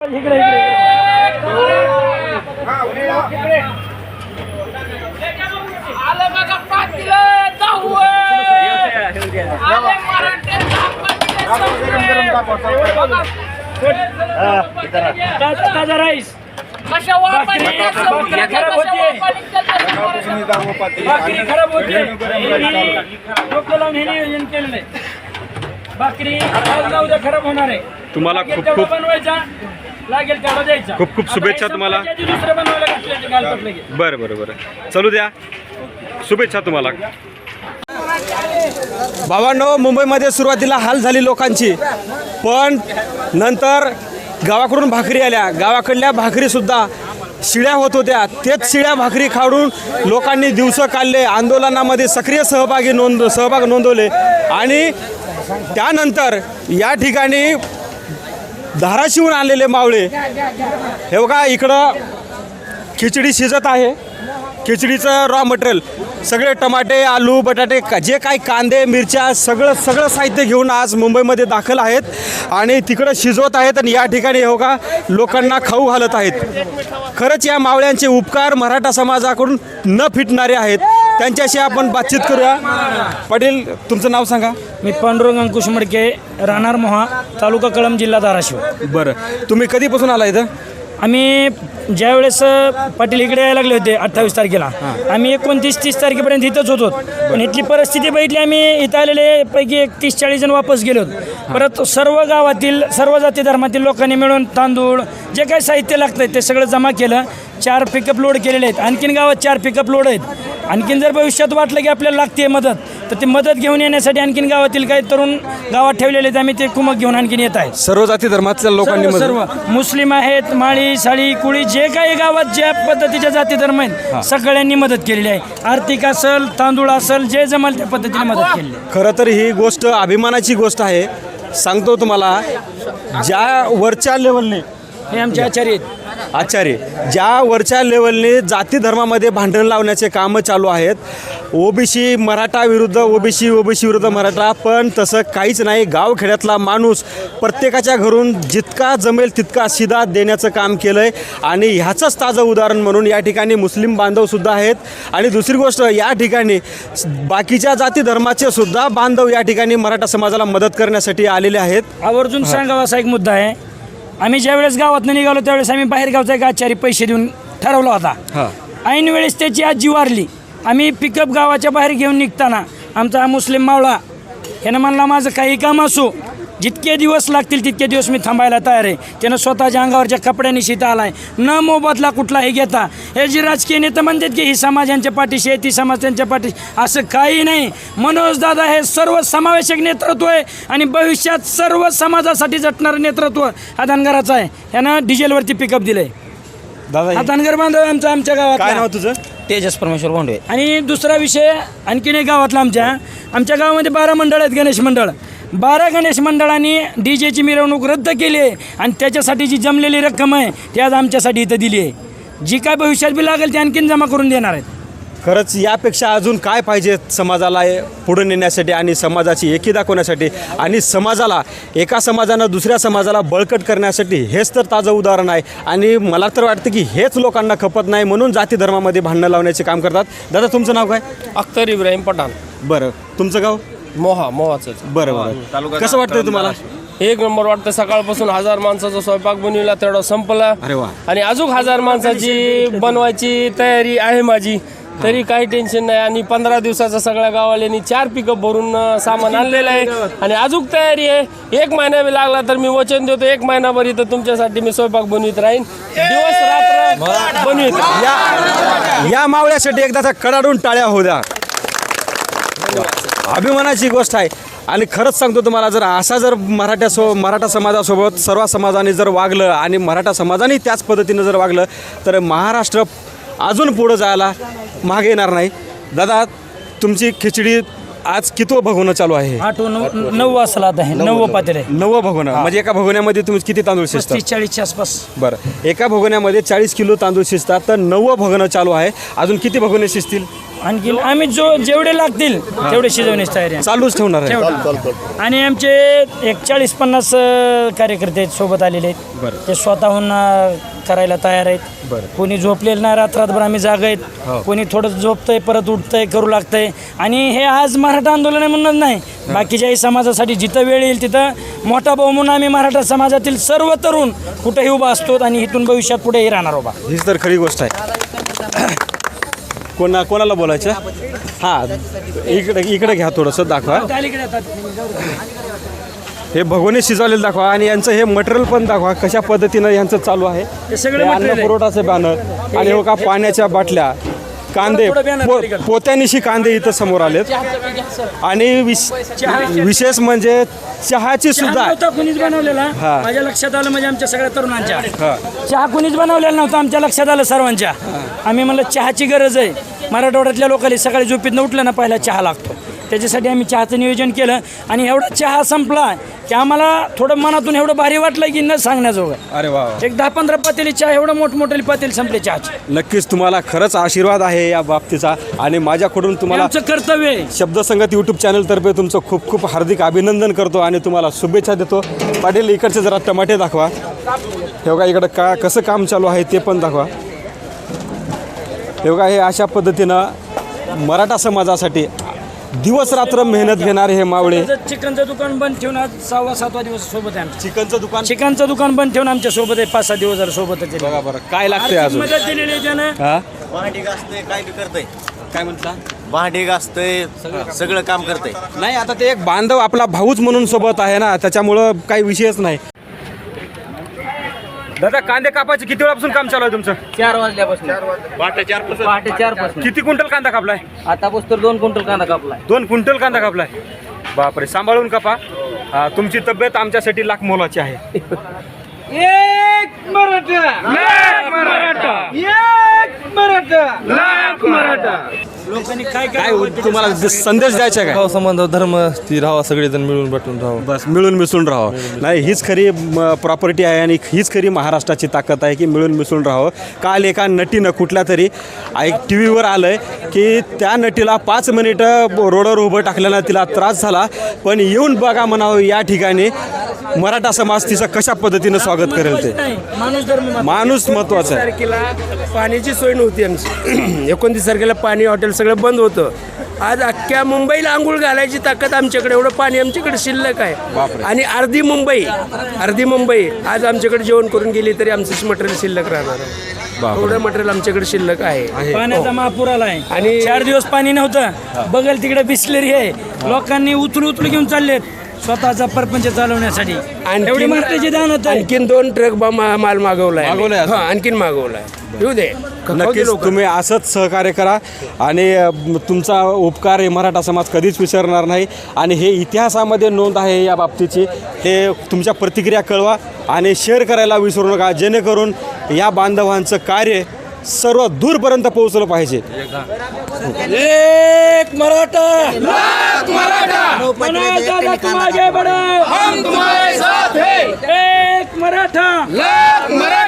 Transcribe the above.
इकडे आलं बघा जाऊ ताजा ताजा राईस. भाकरी खराब होतीये. भाकरी खराब होते डोकं लावून हे नियोजन केलेलं आहे भाकरी आज उद्या खराब होणार आहे. तुम्हाला खूप- खूप- बनवायचा. लागेल तेवढा द्यायचा. खूप- खूप शुभेच्छा तुम्हाला. संपल्याच्या आधी दुसरं बनवायला घातलं ते घालतात लगेच. बरं बरं बरं. चलू द्या. शुभेच्छा तुम्हाला. भावांनो मुंबईमध्ये सुरुवातीला हाल झाली लोकांची. पण नंतर गावाकडून भाकरी आल्या. गावाकडल्या भाकरीसुद्धा शिळ्या होत होत्या. तेच शिळ्या भाकरी खाडून लोकांनी दिवस काढले. आंदोलनामध्ये सक्रिय सहभागी नोंद सहभाग नोंदवले. आणि त्यानंतर या ठिकाणी धाराशिवून आलेले मावळे. हे बघा इकडं खिचडी शिजत आहे. खिचडीचं रॉ मटेरियल सगळे टमाटे आलू बटाटे जे काही कांदे मिरच्या सगळं सगळं साहित्य घेऊन आज मुंबईमध्ये दाखल आहेत. आणि तिकडं शिजवत आहेत आणि या ठिकाणी हो का लोकांना खाऊ घालत आहेत. खरंच या मावळ्यांचे उपकार मराठा समाजाकडून न फिटणारे आहेत. त्यांच्याशी आपण बातचीत करूया. पाटील तुमचं नाव सांगा. मी पांडुरंग अंकुश मडके राहणार मोहा तालुका कळंब जिल्हा धाराशिव. बरं. तुम्ही कधीपासून आला इथं? आम्ही ज्यावेळेस पाटील इकडे यायला लागले होते अठ्ठावीस तारखेला आम्ही एकोणतीस तीस तारखेपर्यंत इथंच होतो. पण इथली परिस्थिती बघितली आम्ही इथं आलेले पैकी एक तीस चाळीस जण वापस गेलो परत सर्व गावातील सर्व जाती धर्मातील लोकांनी मिळून तांदूळ जे काही साहित्य लागतं ते सगळं जमा केलं. चार पिकअप लोड केलेले आहेत. आणखीन गावात चार पिकअप लोड आहेत. आणखीन जर भविष्यात वाटलं की आपल्याला लागते मदत तर ती मदत घेऊन येण्यासाठी आणखीन गावातील काही तरुण गावात ठेवलेले आहेत. आम्ही ते कुमक घेऊन आणखीन येत आहेत सर्व जाती धर्मातल्या लोकांनी सर्व मदत- सर्व. मुस्लिम आहेत माळी साळी कुळी जे काही गावात ज्या पद्धतीच्या जाती धर्म आहेत सगळ्यांनी मदत केलेली आहे. आर्थिक असल तांदूळ असल जे जमल त्या पद्धतीने मदत केलेली आहे. खरं तर ही गोष्ट अभिमानाची गोष्ट आहे. सांगतो तुम्हाला ज्या वरच्या लेवलने हे आमचे आचार्य आहेत. आचार्य ज्या वरच्या लेवलने जाती धर्मामध्ये भांडण लावण्याचे कामं चालू आहेत ओबीसी मराठा विरुद्ध ओबीसी ओबीसी विरुद्ध मराठा पण तसं काहीच नाही. गावखेड्यातला माणूस प्रत्येकाच्या घरून जितका जमेल तितका शिदा देण्याचं काम केलं आहे आणि ह्याचंच ताजं उदाहरण म्हणून या ठिकाणी मुस्लिम बांधवसुद्धा आहेत. आणि दुसरी गोष्ट या ठिकाणी बाकीच्या जाती धर्माचे सुद्धा बांधव या ठिकाणी मराठा समाजाला मदत करण्यासाठी आलेले आहेत. आवर्जून सांगावा असा एक मुद्दा आहे. आम्ही ज्या वेळेस गावातनं निघालो त्यावेळेस आम्ही बाहेर गावचा एक आचार्य पैसे देऊन ठरवला होता. ऐन वेळेस त्याची आजी वारली. आम्ही पिकअप गावाच्या बाहेर घेऊन निघताना आमचा हा मुस्लिम मावळा यानं म्हणला माझं काही काम असो जितके दिवस लागतील तितके दिवस मी थांबायला तयार आहे. त्यानं स्वतःच्या अंगावरच्या कपड्यांनी शिता आलाय. न मोबदला कुठलाही घेता. हे जे राजकीय नेते म्हणतात की ही समाज यांच्या पाठीशी आहे ती समाज त्यांच्या पाठीशी असं काही नाही. मनोज दादा हे सर्व समावेशक नेतृत्व आहे आणि भविष्यात सर्व समाजासाठी झटणारं नेतृत्व हा धनगराचं आहे. यानं डिझेलवरती पिकअप दिलंय. दादा हा धनगर बांधव आहे आमचा आमच्या काय नाव गावात तुझं? तेजस परमेश्वर गोंडवे आणि दुसरा विषय आणखीन एक गावातला आमच्या. आमच्या गावामध्ये बारा मंडळ आहेत गणेश मंडळ. बारा गणेश मंडळांनी डी जेची मिरवणूक रद्द केली आहे आणि त्याच्यासाठी जी जमलेली रक्कम आहे ती आज आमच्यासाठी इथं दिली आहे. जी काय भविष्यात बी लागेल ती आणखीन जमा करून देणार आहेत. खरंच यापेक्षा अजून काय पाहिजे समाजाला हे पुढे नेण्यासाठी आणि समाजाची एकी दाखवण्यासाठी? आणि समाजाला एका समाजानं दुसऱ्या समाजाला बळकट करण्यासाठी हेच तर ताजं उदाहरण आहे. आणि मला तर वाटतं की हेच लोकांना खपत नाही म्हणून जाती धर्मामध्ये भांडणं लावण्याचे काम करतात. दादा तुमचं नाव काय? अख्तर इब्राहिम पठाण. बरं. तुमचं गाव? मोहा मोहाचं. बरं बरं. कसं वाटतंय तुम्हाला? एक नंबर वाटतं. सकाळपासून हजार माणसाचा स्वयंपाक बनविला तेवढा संपला. अरे वा. आणि अजून हजार माणसाची बनवायची तयारी आहे माझी. तरी काही टेन्शन नाही. आणि पंधरा दिवसाचा सगळ्या गावाल्यांनी चार पिकअप भरून सामान आणलेलं आहे. आणि अजून तयारी आहे. एक महिना बी लागला तर मी वचन देतो. एक महिनाभर इथं तुमच्यासाठी मी स्वयंपाक बनवित राहीन. दिवस रात्र बनवित. या या मावळ्यासाठी एकदाचा कडाडून टाळ्या होऊ द्या. अभिमानाची गोष्ट आहे. आणि खरंच सांगतो तुम्हाला जर असा जर मराठा सो मराठा समाजासोबत सर्व समाजाने जर वागलं आणि मराठा समाजाने त्याच पद्धतीनं जर वागलं तर महाराष्ट्र अजून पुढं जायला मागे येणार नाही. दादा तुमची खिचडी आज कितवं भगवणं चालू आहे? आठ नऊ नऊ वाजता आता आहे नऊ पातेले. नवं भगवणं. म्हणजे एका भगवण्यामध्ये तुम्ही किती तांदूळ शिजतात चाळीसच्या आसपास. बरं. एका भगोन्यामध्ये चाळीस किलो तांदूळ शिजतात तर नव्वं भगोनं चालू आहे. अजून किती भगोने शिजतील? आणखी आम्ही जो जेवढे लागतील तेवढे शिजवण्याची तयारी आहे. चालूच ठेवणार आहे. ठेवणार. आणि आमचे एक चाळीस पन्नास अ, कार्यकर्ते आहेत, सोबत आलेले आहेत. ते स्वतःहून अ, करायला तयार आहेत. कोणी झोपलेलं नाही रात्रभर आम्ही जाग आहेत. कोणी थोडं झोपतंय परत उठतंय करू लागतंय. आणि हे आज मराठा आंदोलन आहे म्हणूनच नाही. बाकीच्याही समाजासाठी जिथं वेळ येईल तिथं मोठा भाऊ म्हणून आम्ही मराठा समाजातील सर्व तरुण कुठेही उभा असतो आणि इथून भविष्यात पुढेही राहणार उभा. हीच तर खरी गोष्ट आहे. कोणा कोणाला बोलायचं हां इकडे इकडे घ्या थोडंसं दाखवा. हे भगोनी शिजवलेलं दाखवा आणि यांचं हे मटेरियल पण दाखवा कशा पद्धतीनं यांचं चालू आहे हे सगळं. पुरवठाचे बॅनर आणि हो का पाण्याच्या बाटल्या कांदे पो-. पोत्यानिशी कांदे इथं समोर आलेत. आणि विश- विशेष म्हणजे चहाची चहा सुद्धा नव्हता कुणीच बनवलेला. हा. माझ्या लक्षात आलं म्हणजे आमच्या सगळ्या तरुणांच्या. हा. चहा कुणीच बनवलेला नव्हता आमच्या लक्षात आलं सर्वांच्या. आम्ही म्हणलं चहाची गरज आहे. मराठवाड्यातल्या लोकांनी सकाळी झोपीतनं उठलं ना पहिला चहा लागतो. त्याच्यासाठी आम्ही चहाचं नियोजन केलं आणि एवढा चहा संपला की आम्हाला थोडं मनातून एवढं भारी वाटलं की न सांगण्याजोगं. अरे वा एक दहा पंधरा पातेली चहा एवढं मोठमोठे पातेली संपले चहाचे. नक्कीच तुम्हाला खरंच आशीर्वाद आहे या बाबतीचा आणि माझ्याकडून तुम्हाला आमचं कर्तव्य आहे. शब्दसंगत यूट्यूब चॅनलतर्फे तुमचं खूप खूप हार्दिक अभिनंदन करतो आणि तुम्हाला शुभेच्छा देतो. पाटील इकडचे जरा टमाटे दाखवा. हे बघा इकडं का कसं काम चालू आहे ते पण दाखवा. हे बघा हे अशा पद्धतीनं मराठा समाजासाठी दिवस रात्र मेहनत घेणारे हे मावळे. चिकनचं दुकान बंद ठेवून आज सहावा सातवा दिवस सोबत आहे चिकनचं दुकान? चिकनचं दुकान बंद ठेवून आमच्यासोबत आहे पाच सहा दिवस जरा सोबतच आहे. बघा बरं काय लागतंय आर्थिक अजून? मदत दिलेली आहे त्यानं. हा? भांडी घासतंय काय बी करतंय. काय म्हणता भांडी घासतंय सगळं काम करतंय. नाही आता ते एक बांधव आपला भाऊच म्हणून सोबत आहे ना त्याच्यामुळं काही विषयच नाही. दादा कांदे कापायचे किती वेळापासून काम चालू आहे तुमचं? चार वाजल्यापासून. पहाटे चार पहाटे चारपासून. किती क्विंटल कांदा कापलाय? आता तर दोन क्विंटल कांदा कापलाय. दोन क्विंटल कांदा कापलाय? बापरे सांभाळून कापा. आ, तुमची तब्येत आमच्यासाठी लाख मोलाची आहे. एक मराठा. लाख मराठा. एक मराठा. लाख मराठा. काय काय तुम्हाला ज- संदेश द्यायचा काय? संबंध धर्म ती राहावा सगळेजण मिळून बटून राहावं. बस मिळून मिसळून राहावं. नाही हीच खरी प्रॉपर्टी आहे आणि हीच खरी महाराष्ट्राची ताकद आहे की मिळून मिसळून राहावं. काल एका नटीनं कुठल्या तरी एक टी व्हीवर आलं की त्या नटीला पाच मिनिटं रोडवर उभं टाकल्यानं तिला त्रास झाला. पण येऊन बघा म्हणावं या ठिकाणी मराठा समाज तिचं कशा पद्धतीनं स्वागत करेल ते? माणूस धर्म महत्त्वाचा. माणूस महत्त्वाचा आहे. तारखेला पाण्याची सोय नव्हती आमची. एकोणतीस तारखेला पाणी हॉटेल सगळं बंद होतं. आज अख्ख्या मुंबईला आंघोळ घालायची ताकद आमच्याकडे एवढं पाणी आमच्याकडे शिल्लक आहे. आणि अर्धी मुंबई अर्धी मुंबई आज आमच्याकडे जेवण करून गेली तरी आमचं मटेरियल शिल्लक राहणार. आहे एवढं मटेरियल आमच्याकडे शिल्लक आहे. पाण्याचा महापूर आलाय आणि आणि- चार दिवस पाणी नव्हतं. बगल तिकडे बिसलेरी आहे. लोकांनी उचलू उचलू घेऊन चाललेत. स्वतःचा परपंच चालवण्यासाठी. आणखीन- एवढी महाराष्ट्राची आहे आणखीन दोन ट्रक बा- मा- माल मागवलाय. मागवलाय असं? हा आणखीन मागवलाय. येऊ दे. नक्कीच तुम्ही असंच सहकार्य करा आणि अ, तुमचा उपकार हे मराठा समाज कधीच विसरणार नाही आणि हे इतिहासामध्ये नोंद आहे या बाबतीची. हे तुमच्या प्रतिक्रिया कळवा आणि शेअर करायला विसरू नका. जेणेकरून या बांधवांचं कार्य सर्व दूरपर्यंत पोहोचलं पाहिजे. एक मराठा. लाख मराठा. मराठा तुम आगे बढ़ो हम तुम्हारे साथ हैं. एक मराठा. लाख मराठा.